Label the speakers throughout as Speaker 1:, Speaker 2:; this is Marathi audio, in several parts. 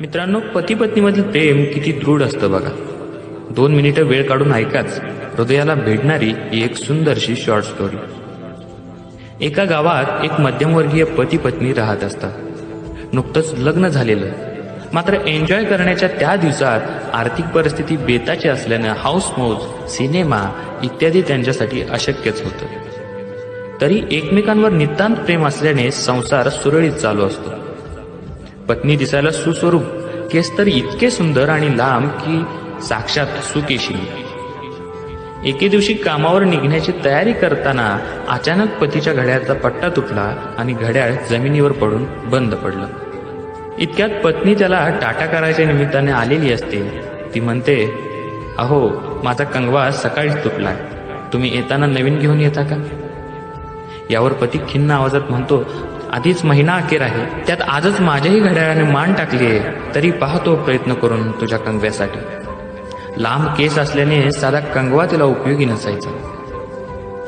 Speaker 1: मित्रांनो पती पत्नीमधील प्रेम किती दृढ असतं बघा. दोन मिनिटं वेळ काढून ऐकाच. हृदयाला भेटणारी ही एक सुंदरशी शॉर्ट स्टोरी एका गावात एक मध्यमवर्गीय पती पत्नी राहत असतात. नुकतंच लग्न झालेलं. मात्र एन्जॉय करण्याच्या त्या दिवसात आर्थिक परिस्थिती बेताची असल्यानं हाऊस मौज सिनेमा इत्यादी त्यांच्यासाठी अशक्यच होतं. तरी एकमेकांवर नितांत प्रेम असल्याने संसार सुरळीत चालू असतो. पत्नी दिसायला सुस्वरूप केस तर इतके सुंदर आणि लांब की साक्षात सुकेशी. एके दिवशी कामावर निघण्याची तयारी करताना अचानक पतीच्या घड्याळचा पट्टा तुटला आणि घड्याळ जमिनीवर पडून बंद पडलं. इतक्यात पत्नी त्याला टाटा करायच्या निमित्ताने आलेली असते. ती म्हणते अहो माझा कंगवा सकाळीच तुटलाय. तुम्ही येताना नवीन घेऊन येता का? यावर पती खिन्न आवाजात म्हणतो आधीच महिना अखेर आहे. त्यात आजच माझ्याही घड्याळाने मान टाकली आहे. तरी पाहतो प्रयत्न करून तुझ्या कंगव्यासाठी. लांब केस असल्याने साधा कंगवा तिला उपयोगी नसायचा.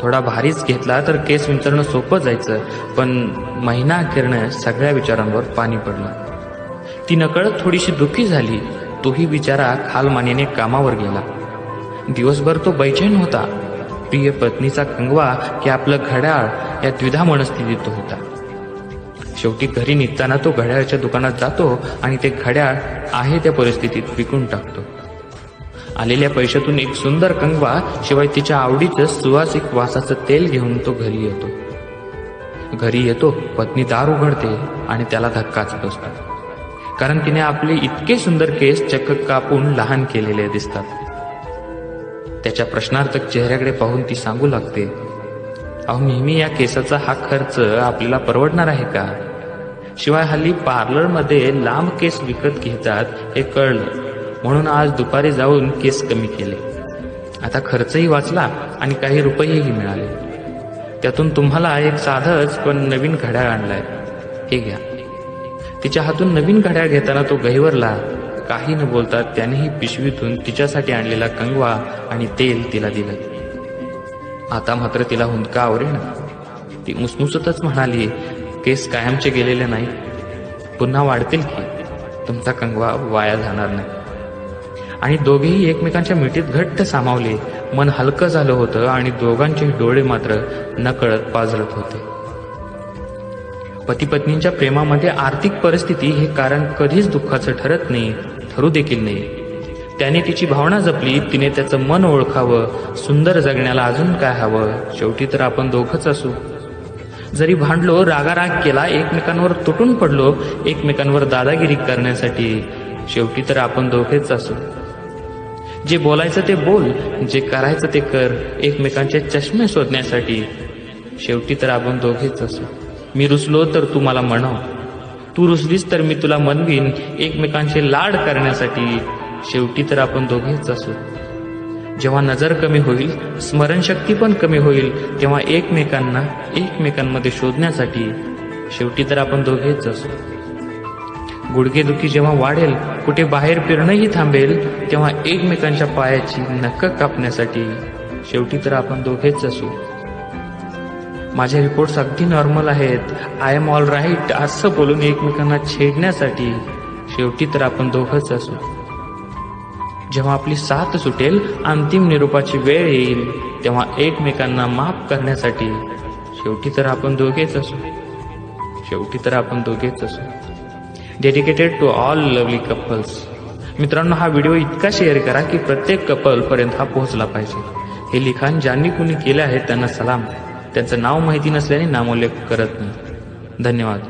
Speaker 1: थोडा भारीच घेतला तर केस विंचरणं सोपं जायचं पण महिना अखेरनं सगळ्या विचारांवर पाणी पडलं. ती नकळत थोडीशी दुःखी झाली. तोही बिचारा खालमानेने कामावर गेला. दिवसभर तो बैचैन होता. प्रिय पत्नीचा कंगवा की आपलं घड्याळ या द्विधा मनस्थितीत होता. शेवटी घरी निघताना तो घड्याळाच्या दुकानात जातो आणि ते घड्याळ आहे त्या परिस्थितीत विकून टाकतो. आलेल्या पैशातून एक सुंदर कंगवा शिवाय तिच्या आवडीचं सुवासिक वासाचं तेल घेऊन तो घरी येतो. घरी येतो पत्नी दार उघडते आणि त्याला धक्काच बसतात. कारण तिने आपले इतके सुंदर केस चक्क कापून लहान केलेले दिसतात. त्याच्या प्रश्नार्थक चेहऱ्याकडे पाहून ती सांगू लागते अहो नेहमी या केसाचा हा खर्च आपल्याला परवडणार आहे का? शिवाय हल्ली पार्लरमध्ये लांब केस विकत घेतात हे कळलं. म्हणून आज दुपारी जाऊन केस कमी केले. आता खर्चही वाचला आणि काही रुपयेही मिळाले. त्यातून तुम्हाला एक साधंच पण नवीन घड्याळ आणलाय. हे घ्या. तिच्या हातून नवीन घड्याळ घेताना तो गहिवरला. काही न बोलता त्यानेही पिशवीतून तिच्यासाठी आणलेला कंगवा आणि तेल तिला दिलं. आता मात्र तिला हुंदका आवरेना. ती मुसमुसतच म्हणाली केस कायमचे गेलेले नाही. पुन्हा वाढतील की? तुमचा कंगवा वाया जाणार नाही. आणि दोघेही एकमेकांच्या मिठीत घट्ट सामावले. मन हलकं झालं होतं आणि दोघांचे डोळे मात्र नकळत पाजरत होते. पती पत्नींच्या प्रेमामध्ये आर्थिक परिस्थिती हे कारण कधीच दुःखाचं ठरत नाही ठरू देखील नाही. त्याने तिची भावना जपली तिने त्याचं मन ओळखावं सुंदर जगण्याला अजून काय हवं? शेवटी तर आपण दोघंच असू. जरी भांडलो रागाराग केला एकमेकांवर तुटून पडलो एकमेकांवर दादागिरी करण्यासाठी शेवटी तर आपण दोघेच असू. जे बोलायचं ते बोल जे करायचं ते कर एकमेकांचे चष्मे शोधण्यासाठी. शेवटी तर आपण दोघेच असू. मी रुसलो तर तू मला म्हणाव. तू रुसलीस तर मी तुला मनवीन एकमेकांचे लाड करण्यासाठी. शेवटी तर आपण दोघेच असू. जेव्हा नजर कमी होईल स्मरणशक्ती पण कमी होईल तेव्हा एकमेकांना एकमेकांमध्ये शोधण्यासाठी शेवटी तर आपण दोघेच असू. गुडघेदुखी जेव्हा वाढेल कुठे बाहेर फिरणंही थांबेल तेव्हा एकमेकांच्या पायाची नक्क कापण्यासाठी शेवटी तर आपण दोघेच असू. माझे रिपोर्ट्स अगदी नॉर्मल आहेत. आय एम ऑल राईट असं बोलून एकमेकांना छेडण्यासाठी शेवटी तर आपण दोघंच असू. जेव्हा आपली साथ सुटेल अंतिम निरोपाची वेळ येईल तेव्हा एकमेकांना माफ करण्यासाठी शेवटी तर आपण दोघेच असू. शेवटी तर आपण दोघेच असू. Dedicated to all lovely couples मित्रांनो हा व्हिडिओ इतका शेअर करा की प्रत्येक कपल पर्यंत हा पोहोचला पाहिजे. हे लिखाण ज्यांनी कुणी केले आहे त्यांना सलाम. त्यांचं नाव माहिती नसल्याने नामोल्लेख करत नाही. धन्यवाद.